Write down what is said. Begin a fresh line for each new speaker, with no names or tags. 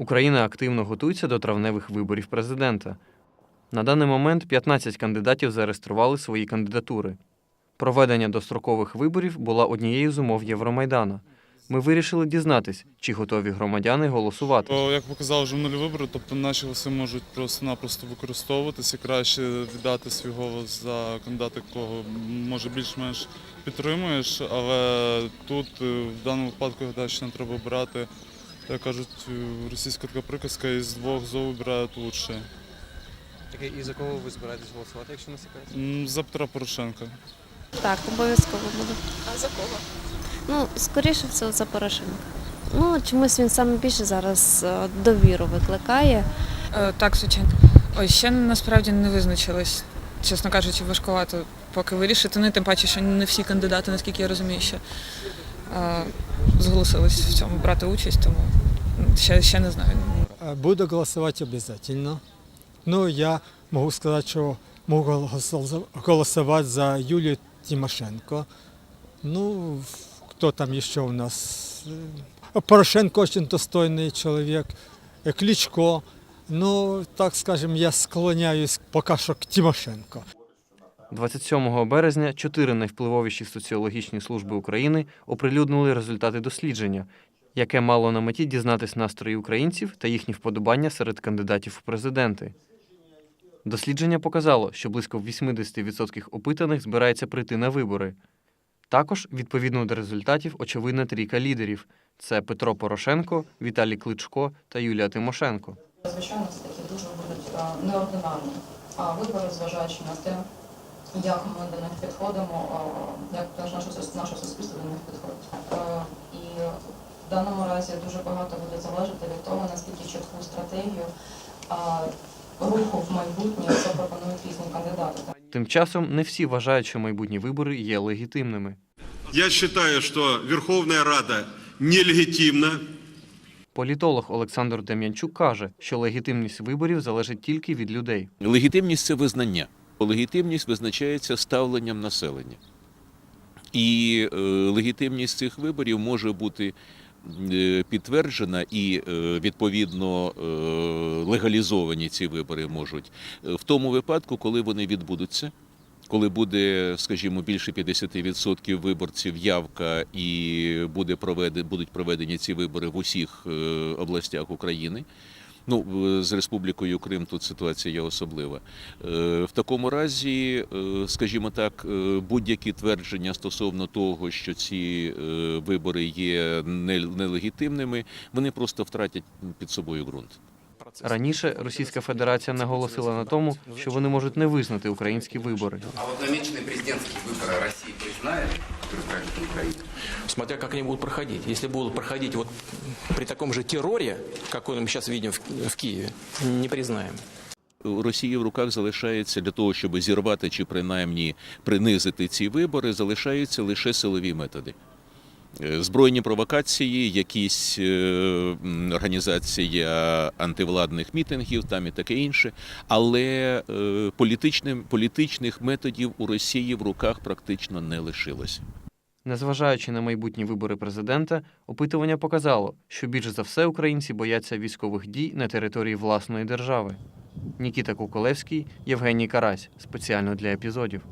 Україна активно готується до травневих виборів президента. На даний момент 15 кандидатів зареєстрували свої кандидатури. Проведення дострокових виборів була однією з умов Євромайдана. Ми вирішили дізнатись, чи готові громадяни голосувати.
Як показав вже минулі вибори, тобто наші голоси можуть просто-напросто використовуватися. Краще віддати свій голос за кандидата, кого може більш-менш підтримуєш. Але тут е, в даному випадку я гадаю, що не треба обирати. Як кажуть, е, російська така приказка із двох зол вибирають лучше.
Так, і за кого ви збираєтесь голосувати, якщо не секрет?
За Петра Порошенка.
Так, обов'язково буду.
А за кого?
Ну, скоріше всього, за Порошенка. Ну, чомусь він саме більше зараз е, довіру викликає.
Е, Так, звичайно. Ой, ще насправді не визначилась. Чесно кажучи, важкувато поки вирішити. Ну, і тим паче, що не всі кандидати, наскільки я розумію, ще зголосились в цьому брати участь, тому ще, ще не знаю.
Э, Буду голосовать обязательно. Ну, я могу сказать, что могу голосо- голосовать за Юлию Тимошенко. Ну, кто там еще у нас? Э, Порошенко очень достойный человек. Э, Кличко. Ну, так скажем, я склоняюсь пока что к Тимошенко.
27 березня чотири найвпливовіші соціологічні служби України оприлюднили результати дослідження, яке мало на меті дізнатись настрої українців та їхні вподобання серед кандидатів у президенти. Дослідження показало, що близько 80% опитаних збирається прийти на вибори. Також, відповідно до результатів, очевидна трійка лідерів це Петро Порошенко, Віталій Кличко та Юлія Тимошенко.
Звичайно, це такі дуже будуть е, неординарні а, вибори, зважаючи на те, як ми до них підходимо, як теж наше, наше суспільство до них підходить. І в даному разі дуже багато буде залежати від того, наскільки чітку стратегію руху в майбутнє запропонують різні кандидати.
Тим часом не всі вважають, що майбутні вибори є легітимними.
Я считаю, что Верховная Рада нелегитимна.
Політолог Олександр Дем'янчук каже, що легітимність виборів залежить тільки від людей.
Легітимність це визнання. Легітимність визначається ставленням населення. І е, легітимність цих виборів може бути е, підтверджена і е, відповідно легалізовані ці вибори можуть в тому випадку, коли вони відбудуться. Коли буде, скажімо, більше 50% виборців явка і буде проведе, будуть проведені ці вибори в усіх областях України. Ну, в- з Республікою Крим тут ситуація є особлива. Е, В такому разі, е, скажімо так, е, будь-які твердження стосовно того, що ці е, вибори є не- нелегітимними, вони просто втратять під собою ґрунт.
Раніше Російська Федерація наголосила на тому, що вони можуть не визнати українські вибори.
А вот намеченные президентские выборы России признает, которые пройдут на Украине?
Смотря как они будут проходить. Если будут проходить вот при таком же терроре, какой мы сейчас видим в, в Киеве, не признаем.
У Росії в руках залишається для того, щоб зірвати чи принаймні принизити ці вибори, залишаються лише силові методи. Е, Збройні провокації, якісь е, організація антивладних мітингів, там і таке інше. Але е, політичним, політичних методів у Росії в руках практично не лишилося.
Незважаючи на майбутні вибори президента, опитування показало, що більш за все українці бояться військових дій на території власної держави. Нікіта Куколевський, Євгеній Карась спеціально для епізодів.